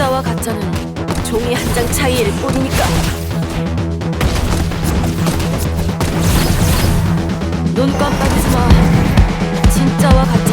진짜와 가짜는 종이 한 장 차이일 뿐이니까. 눈 깜빡이지 마. 진짜와 가짜